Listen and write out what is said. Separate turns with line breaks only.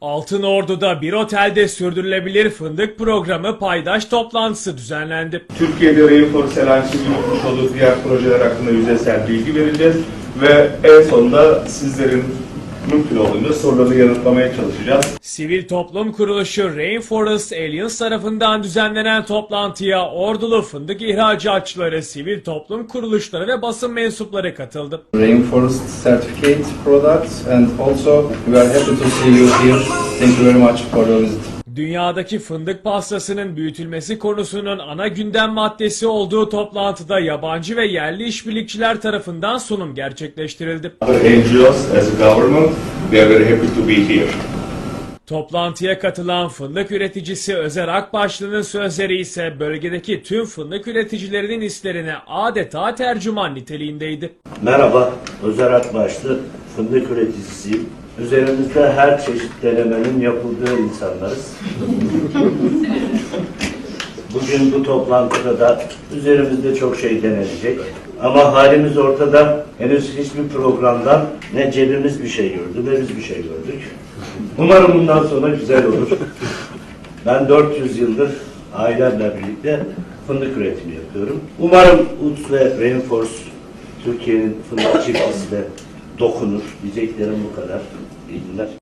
Altın Ordu'da bir otelde sürdürülebilir fındık programı paydaş toplantısı düzenlendi.
Türkiye'de Rainforest Alliance'ın yürütmüş olduğu diğer projeler hakkında yüzeysel bilgi vereceğiz ve en sonunda sizlerin mümkün olduğunca sorularını yanıtlamaya çalışacağız.
Sivil toplum kuruluşu Rainforest Alliance tarafından düzenlenen toplantıya ordulu fındık ihracatçıları, sivil toplum kuruluşları ve basın mensupları katıldı.
Rainforest certificate products and also we are happy to see you here. Thank you very much for your visit.
Dünyadaki fındık pastasının büyütülmesi konusunun ana gündem maddesi olduğu toplantıda yabancı ve yerli işbirlikçiler tarafından sunum gerçekleştirildi. Toplantıya katılan fındık üreticisi Özer Akbaşlı'nın sözleri ise bölgedeki tüm fındık üreticilerinin hislerine adeta tercüman niteliğindeydi.
Merhaba, Özer Akbaşlı, fındık üreticisiyim. Üzerimizde her çeşit denemenin yapıldığı insanlarız. Bugün bu toplantıda da üzerimizde çok şey denenecek. Ama halimiz ortada. Henüz hiçbir programdan ne cebimiz bir şey gördü, ne biz bir şey gördük. Umarım bundan sonra güzel olur. Ben 400 yıldır ailemle birlikte fındık üretimi yapıyorum. Umarım UTS ve Rainforce Türkiye'nin fındık çiftçisi de dokunur. Diyeceklerim bu kadar. İyi günler.